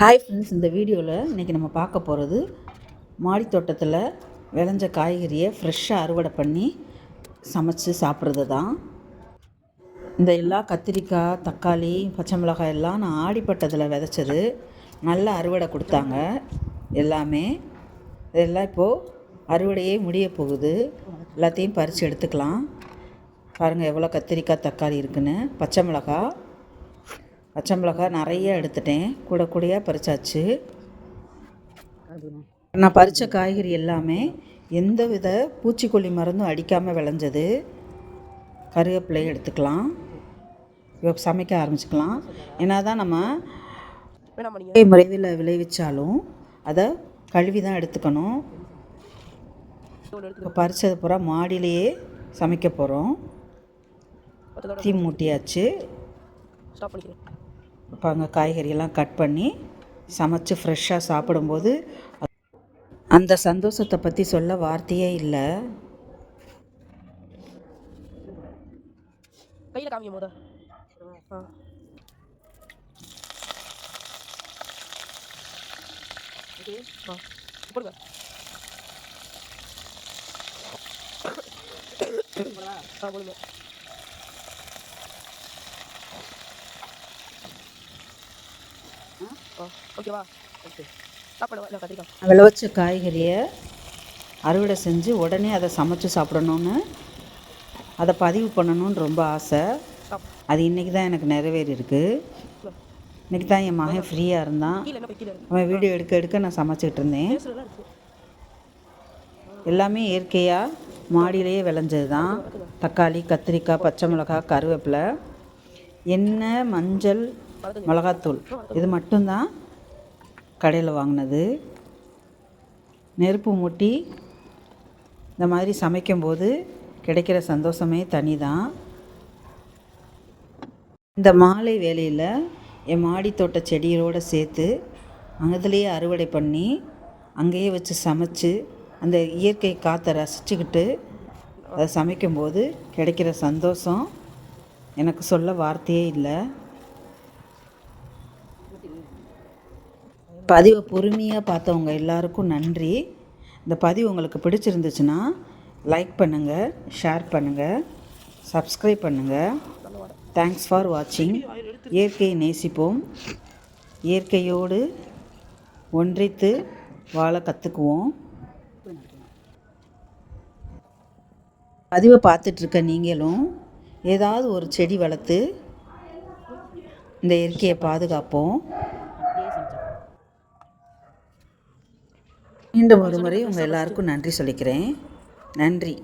Hi friends இந்த வீடியோவில் இன்றைக்கி நம்ம பார்க்க போகிறது மாடித்தோட்டத்தில் விளைஞ்ச காய்கறியை ஃப்ரெஷ்ஷாக அறுவடை பண்ணி சமைச்சு சாப்பிட்றது தான். இந்த எல்லா கத்திரிக்காய் தக்காளி பச்சை மிளகாய் எல்லாம் நான் ஆடிப்பட்டதில் விதைச்சது. நல்லா அறுவடை கொடுத்தாங்க எல்லாமே. இதெல்லாம் இப்போது அறுவடையே முடிய போகுது. எல்லாத்தையும் பறித்து எடுத்துக்கலாம். பாருங்கள் எவ்வளோ கத்திரிக்காய் தக்காளி இருக்குன்னு. பச்சை மிளகாய் பச்சை மிளகாய் நிறைய எடுத்துட்டேன். கூட கூடையாக பறிச்சாச்சு. நான் பறித்த காய்கறி எல்லாமே எந்த வித பூச்சிக்கொல்லி மருந்தும் அடிக்காமல் விளைஞ்சது. கருவேப்பிலை எடுத்துக்கலாம். இப்போ சமைக்க ஆரம்பிச்சுக்கலாம். ஏன்னா தான் நம்ம இயற்கை முறையில் விளைவிச்சாலும் அதை கழுவி தான் எடுத்துக்கணும். இப்போ பறித்தது பூரா மாடியிலேயே சமைக்க போகிறோம் தீ மூட்டியாச்சு. ஸ்டாப் பண்ணிக்கிறேன். இப்போ அங்கே காய்கறியெல்லாம் கட் பண்ணி சமைச்சு ஃப்ரெஷ்ஷாக சாப்பிடும்போது அந்த சந்தோஷத்தை பற்றி சொல்ல வார்த்தையே இல்லை. கையில் காமிங்க முத. ஆ ஆ போடுங்க போடுங்க ஓகேவா விளைவிச்ச காய்கறியை அறுவடை செஞ்சு உடனே அதை சமைச்சு சாப்பிடணுன்னு அதை பதிவு பண்ணணும்னு ரொம்ப ஆசை. அது இன்றைக்கி தான் எனக்கு நிறைவேறி இருக்கு இன்றைக்கி தான் என் மகன் ஃப்ரீயாக இருந்தான். அவன் வீடியோ எடுக்க எடுக்க நான் சமைச்சிட்டு இருந்தேன். எல்லாமே இயற்கையாக மாடியிலேயே விளைஞ்சது தான் தக்காளி கத்திரிக்காய் பச்சை மிளகாய் கருவேப்பிலை. எண்ணெய் மஞ்சள் மிளகாத்தூள். இது மட்டும்தான் கடையில் வாங்கினது. நெருப்பு மூட்டி இந்த மாதிரி சமைக்கும்போது கிடைக்கிற சந்தோஷமே தனி தான் இந்த மாலை வேலையில் என் மாடி தோட்ட செடிகளோடு சேர்த்து அங்கத்துலேயே அறுவடை பண்ணி அங்கேயே வச்சு சமைச்சு அந்த இயற்கை காற்றை ரசிச்சுக்கிட்டு அதை சமைக்கும்போது கிடைக்கிற சந்தோஷம் எனக்கு சொல்ல வார்த்தையே இல்லை. பதிவை பொறுமையாக பார்த்தவங்க எல்லாருக்கும் நன்றி. இந்த பதிவு உங்களுக்கு பிடிச்சிருந்துச்சுன்னா லைக் பண்ணுங்கள் ஷேர் பண்ணுங்கள் சப்ஸ்கிரைப் பண்ணுங்கள் தேங்க்ஸ் ஃபார் வாட்சிங் இயற்கையை நேசிப்போம். இயற்கையோடு ஒன்றித்து வாழ கற்றுக்குவோம் பதிவை பார்த்துட்ருக்க நீங்களும் ஏதாவது ஒரு செடி வளர்த்து இந்த இயற்கையை பாதுகாப்போம். மீண்டும் ஒரு முறை உங்கள் எல்லாருக்கும் நன்றி சொல்லிக்கிறேன். நன்றி.